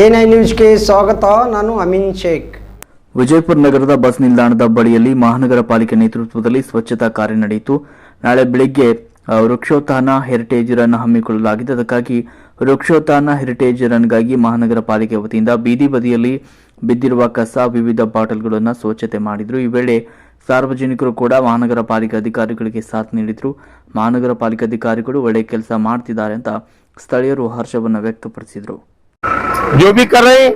NI ನ್ಯೂಸ್ಗೆ ಸ್ವಾಗತ, ನಾನು ಅಮಿನ್ ಶೇಖ್. ವಿಜಯಪುರ ನಗರದ ಬಸ್ ನಿಲ್ದಾಣದ ಬಳಿಯಲ್ಲಿ ಮಹಾನಗರ ಪಾಲಿಕೆ ನೇತೃತ್ವದಲ್ಲಿ ಸ್ವಚ್ಛತಾ ಕಾರ್ಯ ನಡೆಯಿತು. ನಾಳೆ ಬೆಳಿಗ್ಗೆ ವೃಕ್ಷೋತ್ಥಾನ ಹೆರಿಟೇಜ್ ರನ್ ಹಮ್ಮಿಕೊಳ್ಳಲಾಗಿದೆ. ಅದಕ್ಕಾಗಿ ವೃಕ್ಷೋತ್ಥಾನ ಹೆರಿಟೇಜ್ ರನ್ಗಾಗಿ ಮಹಾನಗರ ಪಾಲಿಕೆ ವತಿಯಿಂದ ಬೀದಿ ಬದಿಯಲ್ಲಿ ಬಿದ್ದಿರುವ ಕಸ, ವಿವಿಧ ಬಾಟಲ್ಗಳನ್ನು ಸ್ವಚ್ಛತೆ ಮಾಡಿದರು. ಈ ವೇಳೆ ಸಾರ್ವಜನಿಕರು ಕೂಡ ಮಹಾನಗರ ಪಾಲಿಕೆ ಅಧಿಕಾರಿಗಳಿಗೆ ಸಾಥ್ ನೀಡಿದರು. ಮಹಾನಗರ ಪಾಲಿಕೆ ಅಧಿಕಾರಿಗಳು ಒಳ್ಳೆ ಕೆಲಸ ಮಾಡ್ತಿದ್ದಾರೆ ಅಂತ ಸ್ಥಳೀಯರು ಹರ್ಷವನ್ನು ವ್ಯಕ್ತಪಡಿಸಿದರು. जो भी कर रहे हैं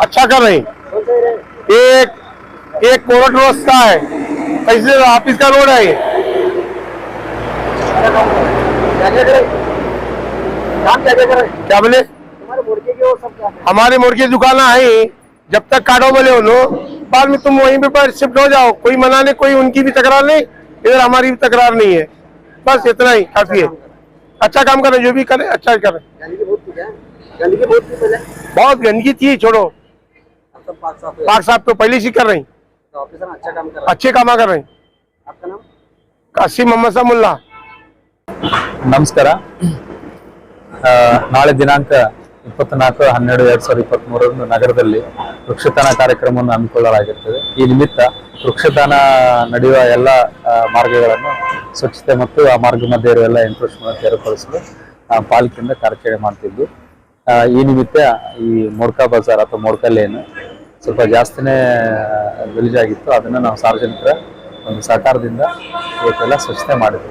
अच्छा कर रहे। हैं एक एक कोर्ट रास्ता है कैसे ऑफ़िस का रोड है क्या बोले? हमारे की दुकान है जब तक काटो बोले उन्हों, बाद में तुम वहीं पे शिफ्ट हो जाओ, कोई मना नहीं, कोई उनकी भी तकरार नहीं, इधर हमारी भी तकरार नहीं है। बस इतना ही, काफ़ी है। अच्छा काम कर जो भी करे अच्छा कर हैं। गंदगी बहुत थी पहले बहुत गंदगी थी छोड़ो अब सब पाक साफ है पाक साहब तो पहले से कर रही तो ऑफिसर अच्छा काम कर रहा है अच्छे काम कर रहे हैं आपका नाम कासिम मोहम्मद साहब मुल्ला ನಮಸ್ಕಾರ ಆ, ನಾಳೆ ದಿನಾಂಕ ಇಪ್ಪತ್ನಾಲ್ಕು ಹನ್ನೆರಡು ಎರಡ್ ಸಾವಿರದ ಇಪ್ಪತ್ತ್ ಮೂರರಂದು ನಗರದಲ್ಲಿ ವೃಕ್ಷದಾನ ಕಾರ್ಯಕ್ರಮವನ್ನು ಹಮ್ಮಿಕೊಳ್ಳಲಾಗಿರುತ್ತದೆ ಈ ನಿಮಿತ್ತ ವೃಕ್ಷದಾನ ನಡೆಯುವ ಎಲ್ಲ ಆ, ಮಾರ್ಗಗಳನ್ನು ಸ್ವಚ್ಛತೆ ಮತ್ತು ಆ ಮಾರ್ಗ ಮಧ್ಯೆ ಇರುವ ಎಲ್ಲ ಎನ್ಕ್ರೋಚ್ಮೆಂಟ್ ತೆರವುಗೊಳಿಸಲು ಪಾಲಿಕೆಯಿಂದ ಕಾರ್ಯಾಚರಣೆ ಮಾಡ್ತಿದ್ದು ಈ ನಿಮಿತ್ತ ಈ ಮೋಡ್ಕಾ ಬಜಾರ್ ಅಥವಾ ಮೋಡ್ಕಾ ಸ್ವಲ್ಪ ಜಾಸ್ತಿನೇ ಗಲೀಜಾಗಿತ್ತು. ಅದನ್ನು ನಾವು ಸಾರ್ವಜನಿಕರ ಒಂದು ಸರ್ಕಾರದಿಂದ ಇವತ್ತೆಲ್ಲ ಸ್ವಚ್ಛತೆ ಮಾಡಿದ್ವಿ.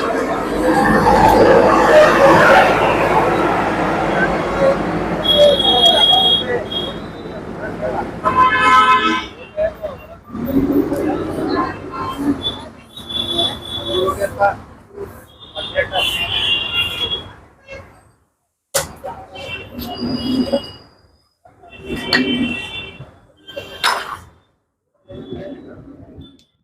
Thank you.